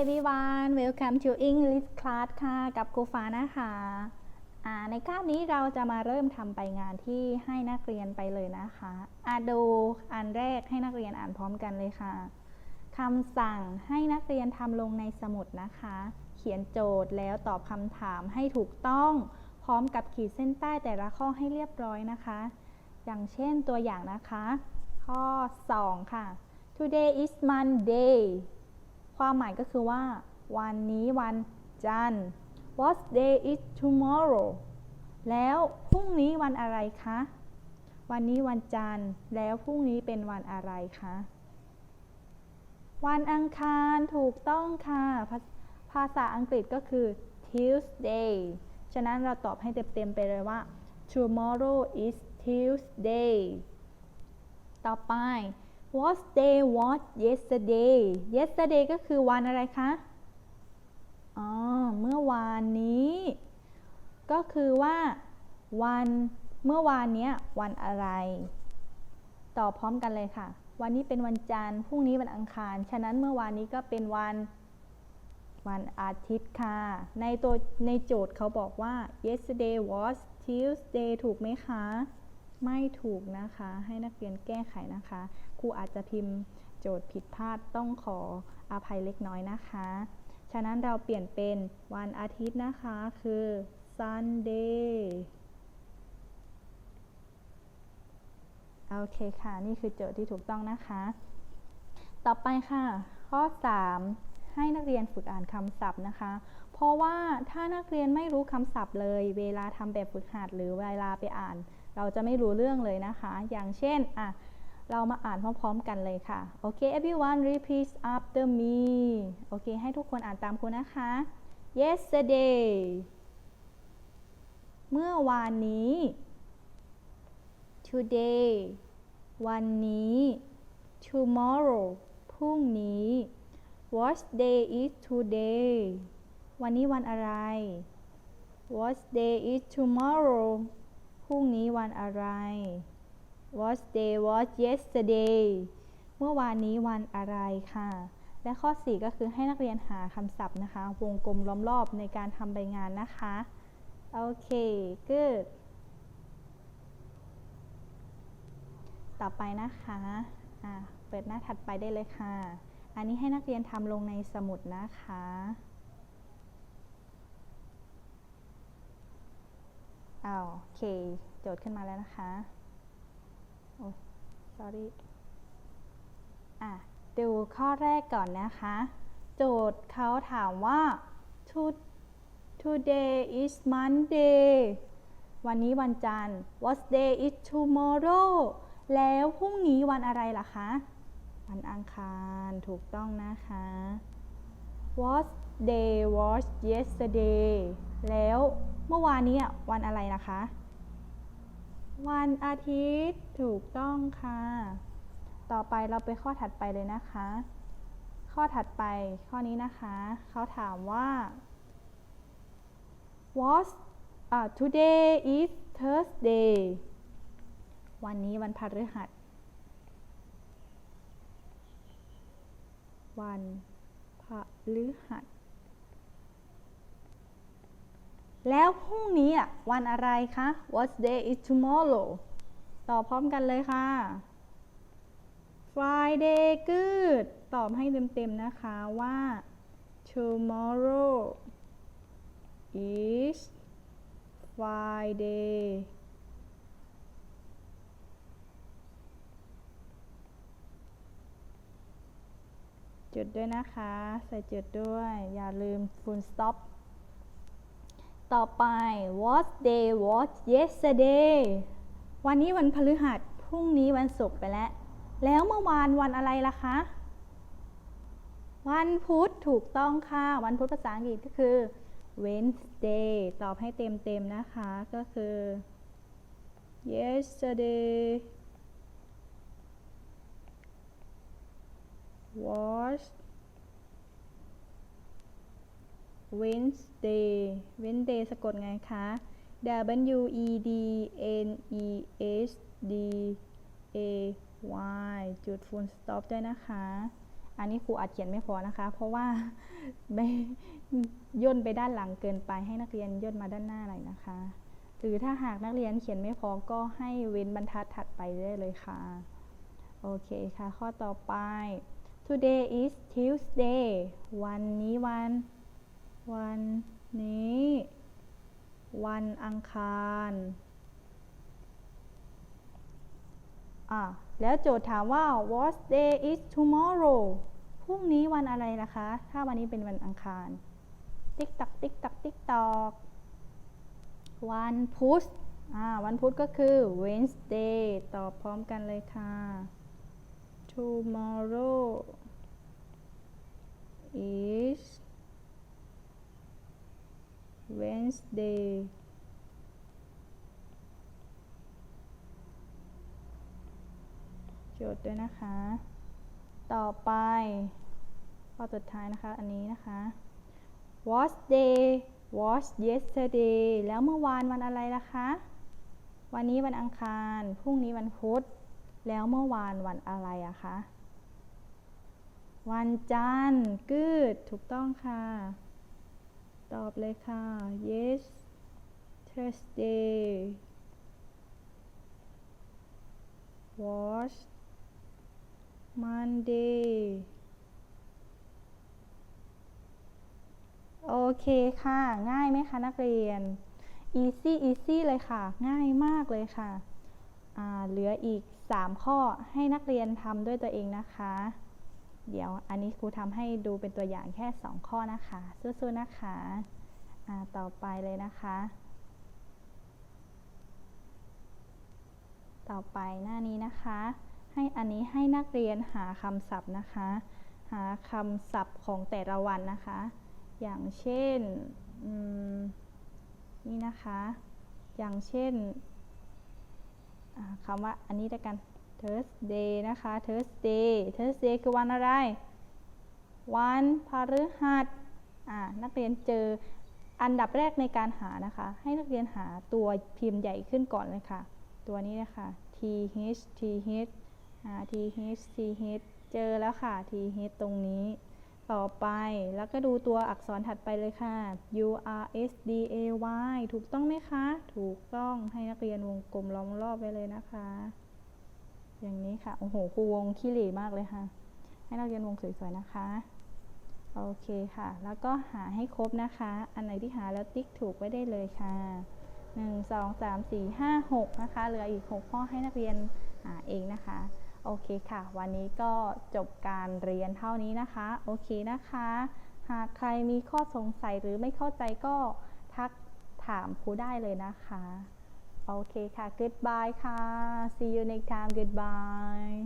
everyone welcome to English class ค่ะ กับครูฟ้านะคะในคาบนี้เราจะมาเริ่มทำไปงานที่ให้นักเรียนไปเลยนะคะอ่าดูอันแรกให้นักเรียนอ่านพร้อมกันเลยค่ะคำสั่งให้นักเรียนทำลงในสมุดนะคะ เขียนโจทย์แล้วตอบคำถามให้ถูกต้อง พร้อมกับขีดเส้นใต้แต่ละข้อให้เรียบร้อยนะคะ อย่างเช่นตัวอย่างนะคะ ข้อ 2 ค่ะ today is Monday ความหมายก็คือว่า วันนี้วันจันทร์ What day is tomorrow แล้วพรุ่งนี้วันอะไรคะ วันนี้วันจันทร์ แล้วพรุ่งนี้เป็นวันอะไรคะ วันอังคารถูกต้องค่ะ ภาภาษาอังกฤษก็คือ Tuesday ฉะนั้นเราตอบให้เต็มๆไปเลยว่า tomorrow is Tuesday ต่อไป What day was yesterday yesterday ก็คือวันอะไรคะ อ๋อ เมื่อวานนี้ ก็คือว่า วันเมื่อวานเนี้ยวันอะไร ต่อพร้อมกันเลยค่ะ วันนี้เป็นวันจันทร์ พรุ่งนี้วันอังคาร ฉะนั้นเมื่อวานนี้ก็เป็นวันวันอาทิตย์ค่ะ ในตัวในโจทย์เขาบอกว่า yesterday was Tuesday ถูกไหมคะ ไม่ถูกนะคะ ให้นักเรียนแก้ไขนะคะ ครูอาจจะพิมพ์โจทย์ผิดพลาดต้องขออภัยเล็กน้อยนะคะ ฉะนั้นเราเปลี่ยนเป็นวันอาทิตย์นะคะ คือ Sunday โอเคค่ะ นี่คือโจทย์ที่ถูกต้องนะคะ ต่อไปค่ะ ข้อ 3 ให้นักเรียนฝึกอ่านคำศัพท์นะคะ เพราะว่าถ้านักเรียนไม่รู้คำศัพท์เลย เวลาทำแบบฝึกหัดหรือเวลาไปอ่าน เราจะไม่รู้เรื่องเลยนะคะ อย่างเช่นอะเรามาอ่านพร้อมๆกันเลยค่ะ โอเค everyone repeat after me โอเค ให้ทุกคนอ่านตามครูนะคะ yesterday เมื่อวานนี้ today วันนี้ tomorrow พรุ่งนี้ what day is today วันนี้วันอะไร what day is tomorrow รุ่งนี้วันอะไร what day was yesterday เมื่อวานนี้วันอะไรค่ะ และข้อ 4 ก็คือให้นักเรียนหาคำศัพท์นะคะ วงกลมล้อมรอบในการทำใบงานนะคะ โอเค good ต่อไปนะคะะเปิดหน้าถัดไปได้เลยค่ะ อันนี้ให้นักเรียนทำลงในสมุดนะคะ อาโอเค โจทย์ขึ้นมาแล้วนะคะ โอ้ sorry อะ ดูข้อแรกก่อนนะคะ โจทย์เขาถามว่า today is Monday วันนี้วันจันทร์ what day is tomorrow แล้วพรุ่งนี้วันอะไรล่ะคะ วันอังคาร ถูกต้องนะคะ what day was yesterday แล้วเมื่อวานนี้วันอะไรนะคะ วันอาทิตย์ถูกต้องค่ะ ต่อไปเราไปข้อถัดไปเลยนะคะ ข้อถัดไปข้อนี้นะคะ เขาถามว่า what uh, today is Thursday วันนี้วันพฤหัส วันพฤหัส แล้วพรุ่งนี้อะวันอะไรคะ What day is tomorrow ตอบพร้อมกันเลยค่ะ Friday good ตอบให้เต็มๆนะคะว่า tomorrow is Friday จุดด้วยนะคะ ใส่จุดด้วย อย่าลืม full stop ต่อ ไป what day was yesterday วันนี้วันพฤหัส พรุ่งนี้วันศุกร์ไปแล้ว แล้วเมื่อวานวันอะไรล่ะคะ วันพุธถูกต้องค่ะ วันพุธภาษาอังกฤษก็คือ Wednesday ตอบให้เต็มๆนะคะ ก็คือ yesterday was Wednesday Wednesday สะกดไงคะ W E D N E S D A Y จุด full stop ด้วยนะคะ อันนี้ครูอาจเขียนไม่พอนะคะ เพราะว่าไม่ย่นไปด้านหลังเกินไปให้นักเรียนย่นมาด้านหน้าหน่อยนะคะ หรือถ้าหากนักเรียนเขียนไม่พอก็ให้เว้นบรรทัดถัดไปได้เลยค่ะ โอเคค่ะ ข้อต่อไป today is Tuesday วันนี้วัน วันนี้ วันอังคารอะแล้วโจทย์ถามว่า what day is tomorrow พรุ่งนี้วันอะไรล่ะคะ ถ้าวันนี้เป็นวันอังคาร ติ๊กตักติ๊กตักติ๊กตอกวันพุธอ่าวันพุธก็คือ Wednesday ตอบพร้อมกันเลยค่ะ tomorrow is Wednesday โจทย์ด้วยนะคะ ต่อไปข้อสุดท้ายนะคะ อันนี้นะคะ was day was yesterday แล้วเมื่อวานวันอะไรล่ะคะ วันนี้วันอังคาร พรุ่งนี้วันพุธ แล้วเมื่อวานวันอะไรอะคะ วันจันทร์ good ถูกต้องค่ะ ตอบเลยค่ะ yes Thursday was Monday โอเคค่ะ ง่ายไหมคะ นักเรียน easy easy เลยค่ะ ง่ายมากเลยค่ะ เหลืออีก 3 ข้อให้นักเรียนทำด้วยตัวเองนะคะ เดี๋ยวอันนี้ครูทำให้ดูเป็นตัวอย่างแค่ 2 ข้อนะคะ สู้ๆนะคะต่อไปเลยนะคะ ต่อไปหน้านี้นะคะ ให้อันนี้ให้นักเรียนหาคำศัพท์นะคะ หาคำศัพท์ของแต่ละวันนะคะ อย่างเช่นนี่นะคะ อย่างเช่นคำว่าอันนี้ด้วยกัน Thursday นะคะ Thursday Thursday คือวันอะไร วันพฤหัสอ่านักเรียนเจออันดับแรกในการหานะคะ ให้นักเรียนหาตัวพิมพ์ใหญ่ขึ้นก่อนเลยค่ะ ตัวนี้นะคะ T H T H หา T H T H เจอแล้วค่ะ T H ตรงนี้ ต่อไปแล้วก็ดูตัวอักษรถัดไปเลยค่ะ U R S D A Y ถูกต้องไหมคะ ถูกต้องให้นักเรียนวงกลมล้อมรอบไว้เลยนะคะ อย่างนี้ค่ะ โอ้โหครูวงขี้เหร่มากเลยค่ะ ให้นักเรียนวงสวยๆนะคะ โอเคค่ะ แล้วก็หาให้ครบนะคะ อันไหนที่หาแล้วติ๊กถูกไว้ได้เลยค่ะ 1 2 3 4 5 6 นะคะ เหลืออีก 6 ข้อให้นักเรียนหาเองนะคะ โอเคค่ะ วันนี้ก็จบการเรียนเท่านี้นะคะ โอเคนะคะ หากใครมีข้อสงสัยหรือไม่เข้าใจก็ทักถามครูได้เลยนะคะ โอเคค่ะ goodbye ค่ะ see you next time goodbye